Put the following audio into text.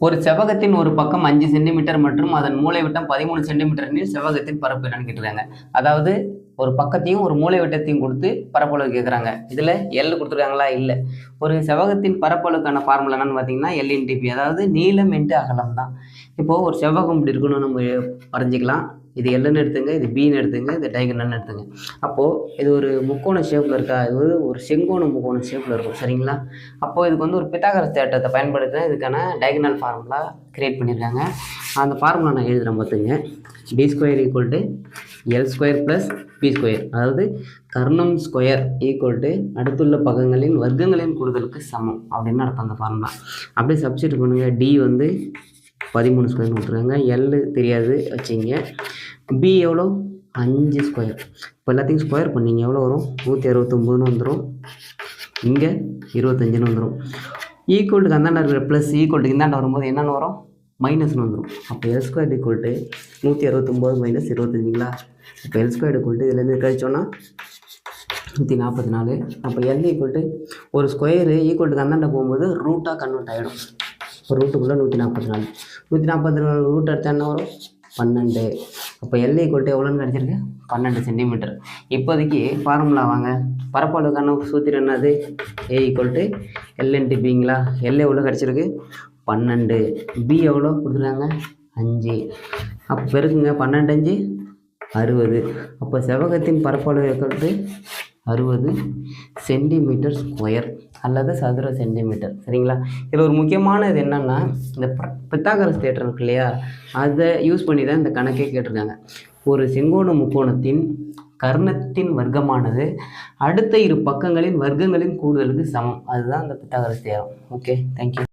ஒரு செவ்வகத்தின் ஒரு பக்கம் அஞ்சு சென்டிமீட்டர் மற்றும் அதன் மூளைவிட்டம் பதிமூணு சென்டிமீட்டர் நீர் செவ்வகத்தின் பரப்பு என்னன்னு கேட்டிருக்காங்க. அதாவது ஒரு பக்கத்தையும் ஒரு மூலை விட்டத்தையும் கொடுத்து பரப்பளவு கேட்குறாங்க இதில் எல் கொடுத்துருக்காங்களா? இல்லை. ஒரு செவ்வகத்தின் பரப்பளவுக்கான ஃபார்முலா என்னன்னு பார்த்தீங்கன்னா எல் இன்டிபி அதாவது நீளம் இன்ட்டு அகலம் தான். இப்போது ஒரு செவ்வகம் இப்படி இருக்கணும்னு நம்ம வரைஞ்சிக்கலாம் இது எல்லுன்னு எடுத்துங்க இது பின்னு எடுத்துங்க இது டைகனல்னு எடுத்துங்க. அப்போது இது ஒரு முக்கோண ஷேப்பில் இருக்கா? இது வந்து ஒரு செங்கோண முக்கோண ஷேப்பில் இருக்கும் சரிங்களா? அப்போது இதுக்கு வந்து ஒரு பித்தாகரஸ் தேட்டத்தை பயன்படுத்தி தான் இதுக்கான டைகனல் ஃபார்முலா க்ரியேட் பண்ணியிருக்காங்க. அந்த ஃபார்முலா நான் எழுதுகிறேன் பார்த்துங்க. D square equal to L square plus B square அதாவது கர்ணம் ஸ்கொயர் ஈக்குவல் டு அடுத்துள்ள பக்கங்களின் வர்க்கங்களின் கூடுதலுக்கு சமம் அப்படின்னு அர்த்தம் அந்த ஃபார்முலா அப்படியே சப்ஸ்டியூட் பண்ணுங்கள் டி வந்து பதிமூணு ஸ்கொயர் கொடுத்துருக்காங்க எல் தெரியாது வச்சிங்க. பி எவ்வளோ? அஞ்சு ஸ்கொயர் இப்போ எல்லாத்தையும் ஸ்கொயர் பண்ணிங்க. எவ்வளோ வரும்? நூற்றி அறுபத்தொம்போதுன்னு வந்துடும் இங்கே இருபத்தஞ்சுன்னு வந்துடும் ஈக்குவல்ட்டுக்கு அந்தாண்ட இருக்கிற ப்ளஸ் ஈக்குவல்ட்டுக்கு இந்தாண்ட வரும்போது என்னென்னு வரும்? மைனஸ்னு வந்துடும் அப்போ எல் ஸ்கொயர் ஈக்குவல்ட்டு நூற்றி அறுபத்தொம்போது மைனஸ் இருபத்தஞ்சுங்களா? இப்போ எல் ஸ்கொயர் ஈக்குவல்ட்டு இதுலேருந்து கழிச்சோன்னா நூற்றி நாற்பத்தி நாலு. அப்போ எல் ஈக்குவல்ட்டு ஒரு ஸ்கொயரு ஈக்குவல்ட்டுக்கு அந்தாண்ட போகும்போது ரூட்டாக கன்வெர்ட் ஆகிடும் இப்போ ரூட்டுக்குள்ளே நூற்றி நாற்பத்தி நாலு. நூற்றி நாற்பத்தி நாலு ரூட் எடுத்தால் என்ன வரும்? பன்னெண்டு. அப்போ எல்ஐ ஈக்குவல்ட்டு எவ்வளோன்னு கிடச்சிருக்கு? பன்னெண்டு சென்டிமீட்டர் இப்போதைக்கு ஃபார்முலா வாங்க. பரப்பளவுக்கான சூத்திரம் என்னது? ஏ ஈக்குவல் டு எல்என்டி பிங்களா எல் எவ்வளோ கிடச்சிருக்கு? பன்னெண்டு. பி எவ்வளோ கொடுத்துருக்காங்க? அஞ்சு. அப்போ பெருக்குங்க. பன்னெண்டு அஞ்சு அறுபது. அப்போ செவ்வகத்தின் பரப்பளவு இருக்கிறது அறுபது சென்டிமீட்டர் ஸ்கொயர் அல்லது சதுர சென்டிமீட்டர். சரிங்களா? இதில் ஒரு முக்கியமான இது என்னென்னா இந்த பித்தாகரஸ் தேட்டர் இருக்கு இல்லையா? அதை யூஸ் பண்ணி தான் இந்த கணக்கே கேட்டிருக்காங்க. ஒரு செங்கோண முக்கோணத்தின் கர்ணத்தின் வர்க்கமானது அடுத்த இரு பக்கங்களின் வர்க்கங்களின் கூடுதலுக்கு சமம். அதுதான் அந்த பித்தாகரஸ் தேரம் ஓகே தேங்க்யூ